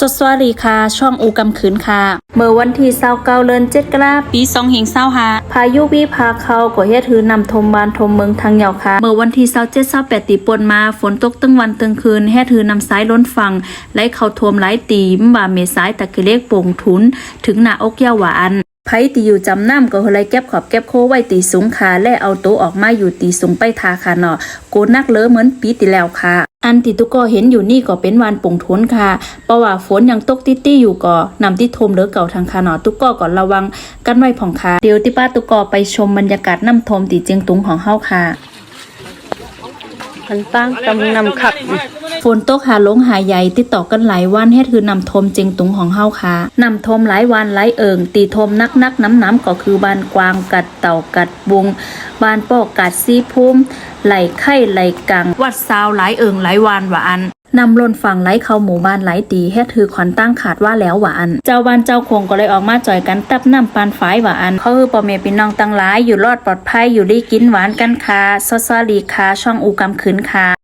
สดสวัสดีค่ะ ช่องอูกำขืนค่ะ เมื่อวันที่เศร้าเก้าเดือนเจ็ดกราปีสองเฮงเศร้าหาพายุวิพาเขาก็เฮ็ดถือนำทมบานทมเมืองทางเหยาวค่ะ เมื่อวันที่เศร้าเจ็ดเศร้าแปดตีปนมา ฝนตกตั้งวันตั้งคืนเฮ็ดถือนำสายล้นฝั่งไหลเข้าท่วมหลายตีมบ่าเมสายตะเกเล็กโป่งทุน ถึงหน้าอกยาวหวานไผตีอยู่จำน้ำก็เลยเก็บขอบเก็บโคไว้ตีสูงขาและเอาโตวออกมาอยู่ตีสูงไปทาค่ะเนาะโกนักเลอเหมือนปีที่แล้วค่ะ อันที่ตุกอเห็นอยู่นี่ก็เป็นวานปุ่งทุนค่ะ เพราะว่าฝนยังตกติตี้อยู่ก็นำที่ทมเหลือเก่าทางคาหนอตุกอก่อนระวังกันไว้ผ่องค่ะ เดี๋ยวติป้าตุกอไปชมบรรยากาศน้ำทมตีเจียงตุงของเฮาค่ะมันตั้งกำนำขับ ฝนตกหาลงหาใหญ่ติดต่อกันหลายวันเฮ็ดคือนำทมเจิงตุงของเฮาค่ะนำทมหลายวันหลายเอิงตีทมนักนักน้ำน้ำก็คือบานกวางกัดเต่ากัดบุงบานปอกกัดซีพุ่มไหลไข่ไหลกัง วัดซาวหลายเอิงหลายวันหวาอันนำลนฝั่งไหลเข้าหมู่บ้านไหลตีเฮ็ดคือขอนตั้งขาดว่าแล้วหวาน เจ้าบ้านเจ้าคงก็เลยออกมาจ่อยกันตับน้ำปานฝายหวาน เขาคือปอเมพี่น้องตั้งหลายอยู่รอดปลอดภัยอยู่ได้กินหวานกันค่ะซอสซาลีค่ะช่องอูกำขืนค่ะ